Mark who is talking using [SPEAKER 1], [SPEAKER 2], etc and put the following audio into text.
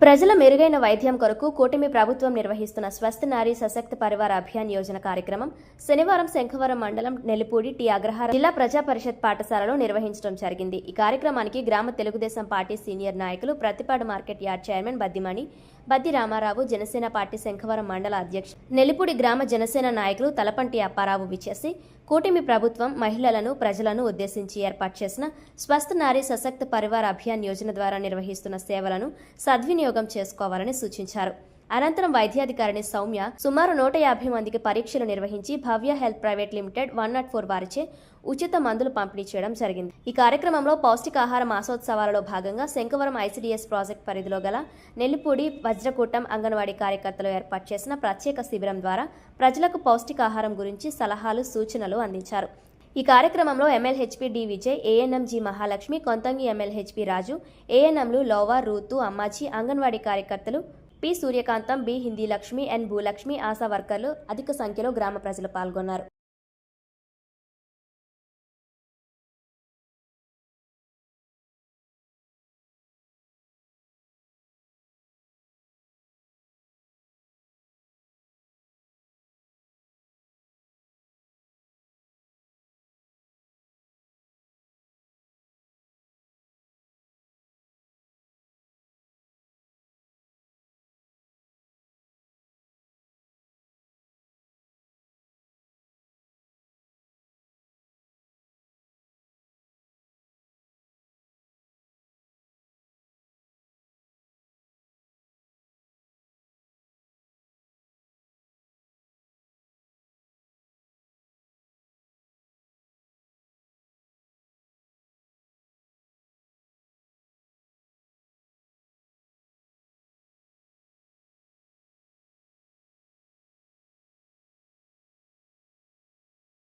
[SPEAKER 1] ప్రజల మెరుగైన వైద్యం కొరకు కూటమి ప్రభుత్వం నిర్వహిస్తున్న స్వస్థ నారీ సశక్త పరివార అభియాన్ యోజన కార్యక్రమం శనివారం శంఖవరం మండలం నెల్లిపూడి టి అగ్రహార జిల్లా ప్రజా పరిషత్ పాఠశాలలో నిర్వహించడం జరిగింది. ఈ కార్యక్రమానికి గ్రామ తెలుగుదేశం పార్టీ సీనియర్ నాయకులు Prathipadu market yard chairman Baddimani Baddi Ramarao Janasena party Sankhavaram మండల అధ్యక్ష నెల్లిపూడి గ్రామ జనసేన నాయకులు తలపంటి అప్పారావు విచ్చేసి కూటమి ప్రభుత్వం మహిళలను ప్రజలను ఉద్దేశించి ఏర్పాటు చేసిన స్వస్థ నారీ సశక్త పరివార అభియాన్ యోజన ద్వారా నిర్వహిస్తున్న సేవలను సద్వినియోగం చేసుకోవాలని సూచించారు. అనంతరం వైద్యాధికారిని సౌమ్య సుమారు నూట యాభై మందికి పరీక్షలు నిర్వహించి Bhavya health private limited one nought four వారిచే ఉచిత మందులు పంపిణీ చేయడం జరిగింది. ఈ కార్యక్రమంలో పౌష్టికాహార మాసోత్సవాలలో భాగంగా శంకవరం ఐసీడీఎస్ ప్రాజెక్ట్ పరిధిలో గల నెల్లిపూడి వజ్రకూటం అంగన్వాడీ కార్యకర్తలు ఏర్పాటు చేసిన ప్రత్యేక శిబిరం ద్వారా ప్రజలకు పౌష్టికాహారం గురించి సలహాలు సూచనలు అందించారు. ఈ కార్యక్రమంలో ఎమ్మెల్హెచ్పి డి విజయ్ ఏఎన్ఎంజి మహాలక్ష్మి కొంతంగి ఎమ్మెల్హెచ్పి రాజు ఏఎన్ఎంలు లోవా రూతు అమ్మాజీ అంగన్వాడీ కార్యకర్తలు P. Suryakantham B. Hindi Lakshmi N. Bhulakshmi ASHA వర్కర్లు అధిక సంఖ్యలో గ్రామ ప్రజలు పాల్గొన్నారు.